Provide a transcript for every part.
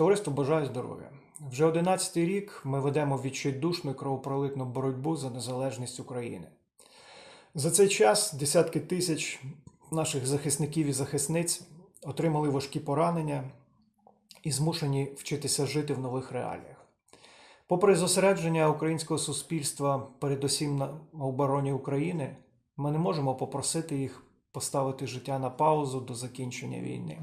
Товариство бажаю здоров'я. Вже 11 рік ми ведемо відчайдушну кровопролитну боротьбу за незалежність України. За цей час десятки тисяч наших захисників і захисниць отримали важкі поранення і змушені вчитися жити в нових реаліях. Попри зосередження українського суспільства, передусім на обороні України, ми не можемо попросити їх поставити життя на паузу до закінчення війни.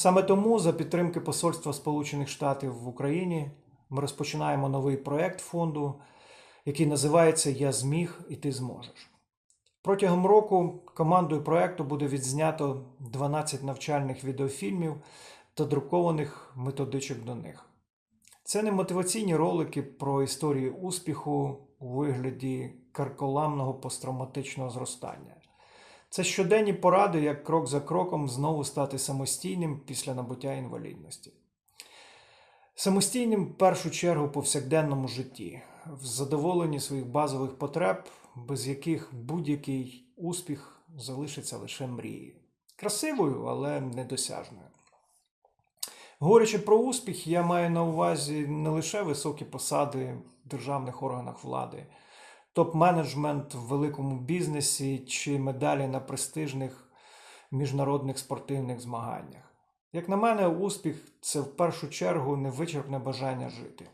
Саме тому, за підтримки Посольства Сполучених Штатів в Україні, ми розпочинаємо новий проект фонду, який називається Я зміг і ти зможеш. Протягом року командою проекту буде відзнято 12 навчальних відеофільмів та друкованих методичок до них. Це не мотиваційні ролики про історію успіху у вигляді карколамного посттравматичного зростання. Це щоденні поради, як крок за кроком знову стати самостійним після набуття інвалідності. Самостійним в першу чергу повсякденному житті, в задоволенні своїх базових потреб, без яких будь-який успіх залишиться лише мрією. Красивою, але недосяжною. Говорячи про успіх, я маю на увазі не лише високі посади в державних органах влади, топ-менеджмент в великому бізнесі чи медалі на престижних міжнародних спортивних змаганнях. Як на мене, успіх це в першу чергу невичерпне бажання жити.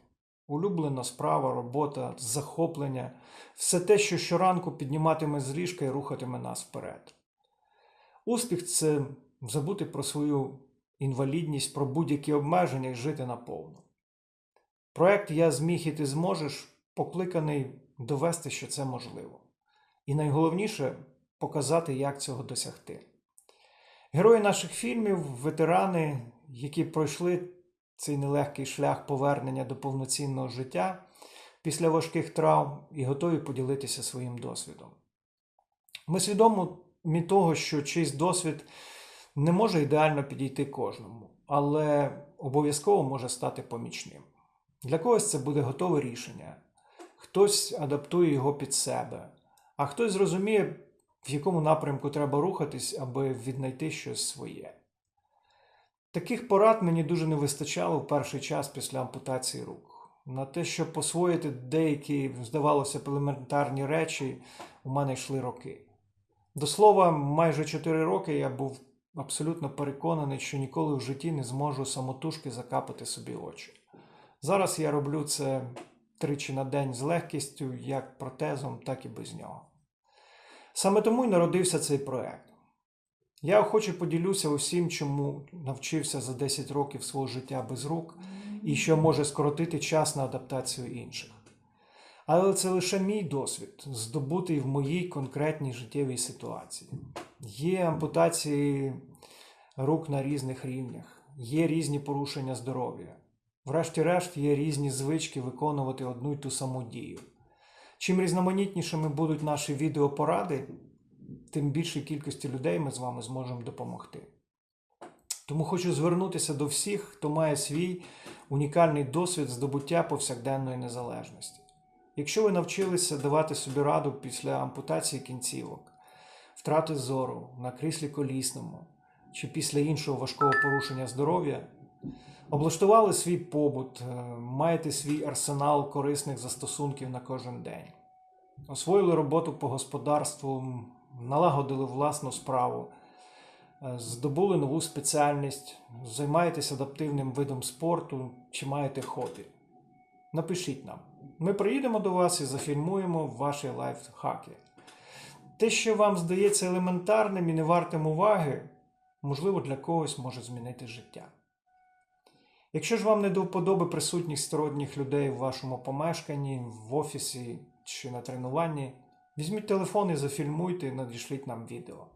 Улюблена справа, робота, захоплення все те, що щоранку підніматиме з ліжка і рухатиме нас вперед. Успіх це забути про свою інвалідність, про будь-які обмеження і жити наповну. Проект Я зміг і ти зможеш покликаний довести, що це можливо. І найголовніше показати, як цього досягти. Герої наших фільмів, ветерани, які пройшли цей нелегкий шлях повернення до повноцінного життя після важких травм і готові поділитися своїм досвідом. Ми свідомі того, що чийсь досвід не може ідеально підійти кожному, але обов'язково може стати помічним. Для когось це буде готове рішення, хтось адаптує його під себе, а хтось зрозуміє, в якому напрямку треба рухатись, аби віднайти щось своє. Таких порад мені дуже не вистачало в перший час після ампутації рук. На те, щоб посвоїти деякі, здавалося, елементарні речі, у мене йшли роки. До слова, майже 4 роки я був абсолютно переконаний, що ніколи в житті не зможу самотужки закапати собі очі. Зараз я роблю це тричі на день з легкістю, як протезом, так і без нього. Саме тому й народився цей проект. Я охоче поділюся усім, чому навчився за 10 років свого життя без рук і що може скоротити час на адаптацію інших. Але це лише мій досвід, здобутий в моїй конкретній життєвій ситуації. Є ампутації рук на різних рівнях, є різні порушення здоров'я. Врешті-решт, є різні звички виконувати одну й ту саму дію. Чим різноманітнішими будуть наші відеопоради, тим більшій кількості людей ми з вами зможемо допомогти. Тому хочу звернутися до всіх, хто має свій унікальний досвід здобуття повсякденної незалежності. Якщо ви навчилися давати собі раду після ампутації кінцівок, втрати зору на кріслі колісному чи після іншого важкого порушення здоров'я, облаштували свій побут, е, маєте свій арсенал корисних застосунків на кожен день, освоїли роботу по господарству, налагодили власну справу, е, здобули нову спеціальність, займаєтесь адаптивним видом спорту чи маєте хобі. Напишіть нам. Ми приїдемо до вас і зафільмуємо ваші лайфхаки. Те, що вам здається елементарним і не вартим уваги, можливо, для когось може змінити життя. Якщо ж вам не до вподоби присутність сторонніх людей в вашому помешканні, в офісі чи на тренуванні, візьміть телефон і зафільмуйте і надішліть нам відео.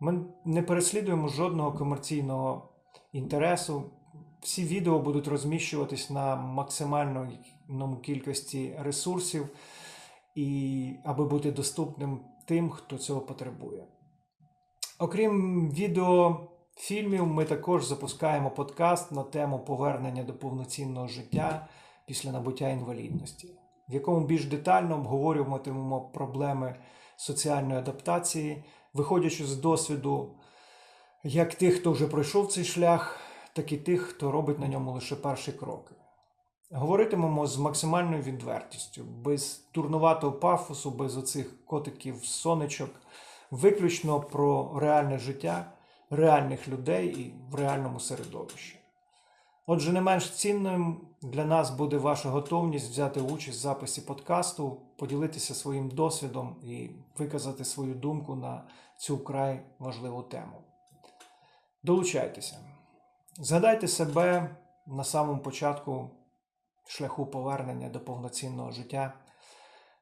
Ми не переслідуємо жодного комерційного інтересу. Всі відео будуть розміщуватись на максимальному кількості ресурсів, і аби бути доступним тим, хто цього потребує. Окрім відеофільмів, ми також запускаємо подкаст на тему повернення до повноцінного життя після набуття інвалідності, в якому більш детально обговорюватимемо проблеми соціальної адаптації, виходячи з досвіду як тих, хто вже пройшов цей шлях, так і тих, хто робить на ньому лише перші кроки. Говоритимемо з максимальною відвертістю, без турнуватого пафосу, без оцих котиків сонечок, виключно про реальне життя, реальних людей і в реальному середовищі. Отже, не менш цінним для нас буде ваша готовність взяти участь в записі подкасту, поділитися своїм досвідом і виказати свою думку на цю вкрай важливу тему. Долучайтеся. Згадайте себе на самому початку шляху повернення до повноцінного життя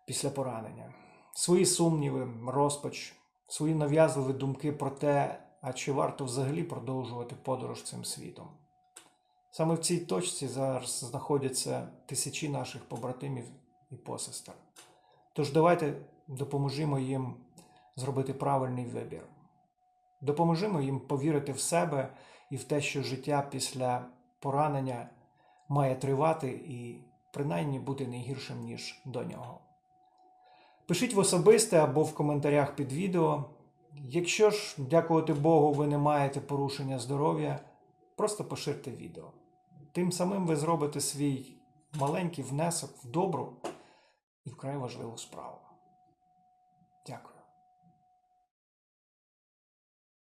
після поранення. Свої сумніви, розпач, свої нав'язливі думки про те, а чи варто взагалі продовжувати подорож цим світом. Саме в цій точці зараз знаходяться тисячі наших побратимів і посестер. Тож давайте допоможімо їм зробити правильний вибір. Допоможімо їм повірити в себе і в те, що життя після поранення має тривати і принаймні бути не гіршим, ніж до нього. Пишіть в особисте або в коментарях під відео. Якщо ж, дякувати Богу, ви не маєте порушення здоров'я, просто поширте відео. Тим самим ви зробите свій маленький внесок в добру і вкрай важливу справу. Дякую.